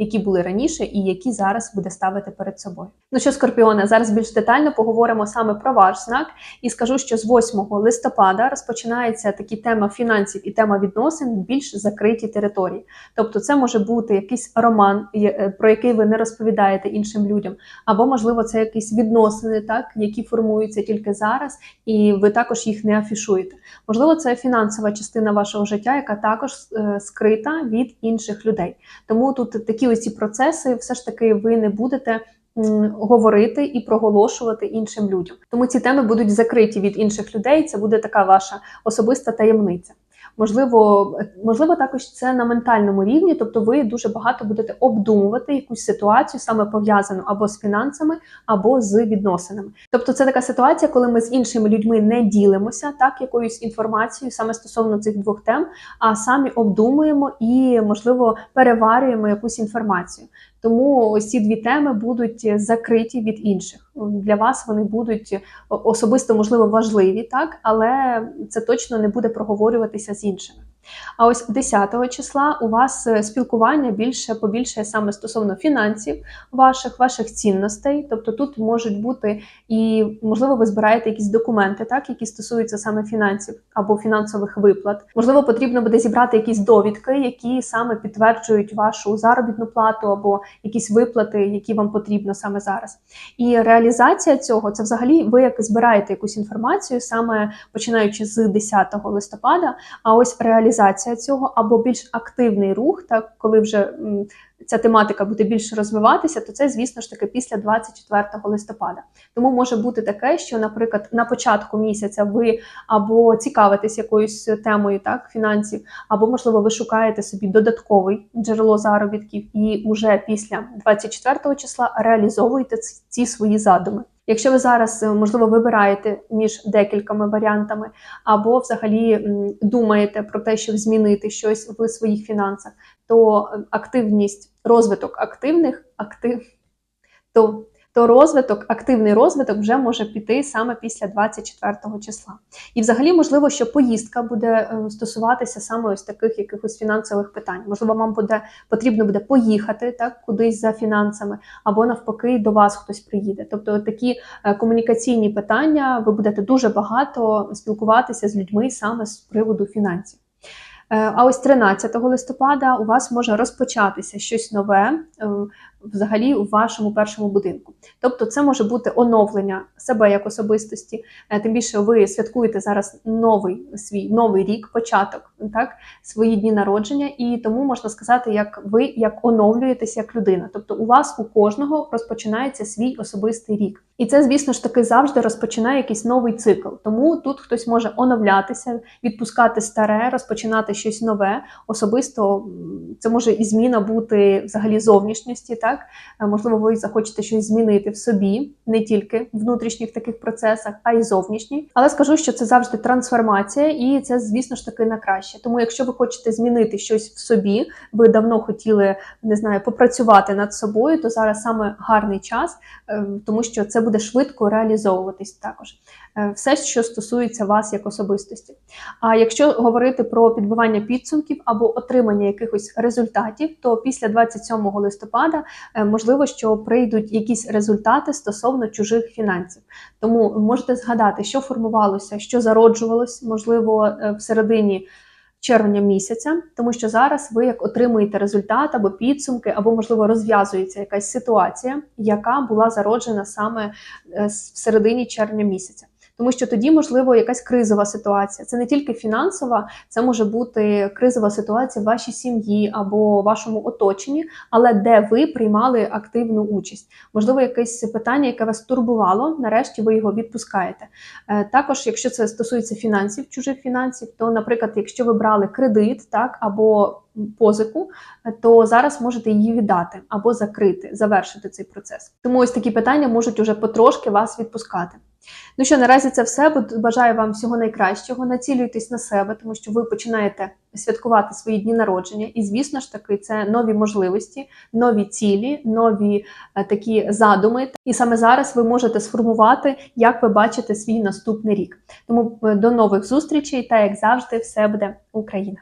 які були раніше, і які зараз буде ставити перед собою. Ну що, Скорпіоне, зараз більш детально поговоримо саме про ваш знак, і скажу, що з 8 листопада розпочинається такі тема фінансів і тема відносин більш закриті території. Тобто, це може бути якийсь роман, е, про який ви не розповідаєте іншим людям, або можливо це якісь відносини, так які формуються тільки зараз, і ви також їх не афішуєте. Можливо, це фінансова частина вашого життя, яка також е, скрита від інших людей. Тому тут такі ось ці процеси, все ж таки, ви не будете. Говорити і проголошувати іншим людям, тому ці теми будуть закриті від інших людей. Це буде така ваша особиста таємниця. Можливо, можливо, також це на ментальному рівні, тобто ви дуже багато будете обдумувати якусь ситуацію, саме пов'язану або з фінансами, або з відносинами. Тобто, це така ситуація, коли ми з іншими людьми не ділимося так якоюсь інформацією саме стосовно цих двох тем, а самі обдумуємо і, можливо, переварюємо якусь інформацію. Тому ці дві теми будуть закриті від інших. Для вас вони будуть особисто, можливо, важливі, так, але це точно не буде проговорюватися з іншими. А ось 10 числа у вас е, спілкування більше побільшає саме стосовно фінансів ваших, ваших цінностей. Тобто тут можуть бути і, можливо, ви збираєте якісь документи, так, які стосуються саме фінансів або фінансових виплат. Можливо, потрібно буде зібрати якісь довідки, які саме підтверджують вашу заробітну плату або якісь виплати, які вам потрібно саме зараз. І реалізація цього це взагалі ви як збираєте якусь інформацію, саме починаючи з 10 листопада. А ось реалізація цього або більш активний рух, так коли вже ця тематика буде більше розвиватися, то це, звісно ж таки, після 24 листопада. Тому може бути таке, що, наприклад, на початку місяця ви або цікавитесь якоюсь темою так, фінансів, або, можливо, ви шукаєте собі додатковий джерело заробітків, і вже після 24 числа реалізовуєте ці свої задуми. Якщо ви зараз, е, можливо, вибираєте між декількома варіантами, або взагалі думаєте про те, щоб змінити щось в своїх фінансах, то е, активність, розвиток активних актив, то, то розвиток, активний розвиток вже може піти саме після 24 числа. І взагалі, можливо, що поїздка буде е, стосуватися саме ось таких якихось фінансових питань. Можливо, вам буде потрібно буде поїхати так кудись за фінансами, або навпаки до вас хтось приїде. Тобто такі е, комунікаційні питання ви будете дуже багато спілкуватися з людьми саме з приводу фінансів. Е, А ось 13 листопада у вас може розпочатися щось нове взагалі у вашому першому будинку. Тобто, це може бути оновлення себе як особистості. Е, Тим більше ви святкуєте зараз новий свій новий рік, початок, так свої дні народження, і тому можна сказати, як ви як оновлюєтесь як людина. Тобто, у вас у кожного розпочинається свій особистий рік. І це, звісно ж таки, завжди розпочинає якийсь новий цикл. Тому тут хтось може оновлятися, відпускати старе, розпочинати щось нове. Особисто це може і зміна бути взагалі зовнішньості, так Так Е, можливо, ви захочете щось змінити в собі, не тільки в внутрішніх таких процесах, а й зовнішніх. Але скажу, що це завжди трансформація, і це, звісно ж таки, на краще. Тому, якщо ви хочете змінити щось в собі, ви давно хотіли не знаю, попрацювати над собою, то зараз саме гарний час, е, тому що це буде швидко реалізовуватись також. Е, Все, що стосується вас як особистості. А якщо говорити про підбивання підсумків або отримання якихось результатів, то після 27 листопада можливо, що прийдуть якісь результати стосовно чужих фінансів. Тому можете згадати, що формувалося, що зароджувалось, можливо, е, в середині червня місяця, тому що зараз ви як отримуєте результат або підсумки, або можливо розв'язується якась ситуація, яка була зароджена саме е, в середині червня місяця. Тому що тоді, можливо, якась кризова ситуація. Це не тільки фінансова, це може бути кризова ситуація в вашій сім'ї або вашому оточенні, але де ви приймали активну участь. Можливо, якесь питання, яке вас турбувало, нарешті ви його відпускаєте. Е, Також, якщо це стосується фінансів, чужих фінансів, то, наприклад, якщо ви брали кредит, так або позику, то зараз можете її віддати або закрити, завершити цей процес. Тому ось такі питання можуть уже потрошки вас відпускати. Ну що, наразі це все. Бажаю вам всього найкращого. Націлюйтесь на себе, тому що ви починаєте святкувати свої дні народження. І, звісно ж таки, це нові можливості, нові цілі, нові е, такі задуми. І саме зараз ви можете сформувати, як ви бачите свій наступний рік. Тому е, до нових зустрічей та як завжди, все буде Україна!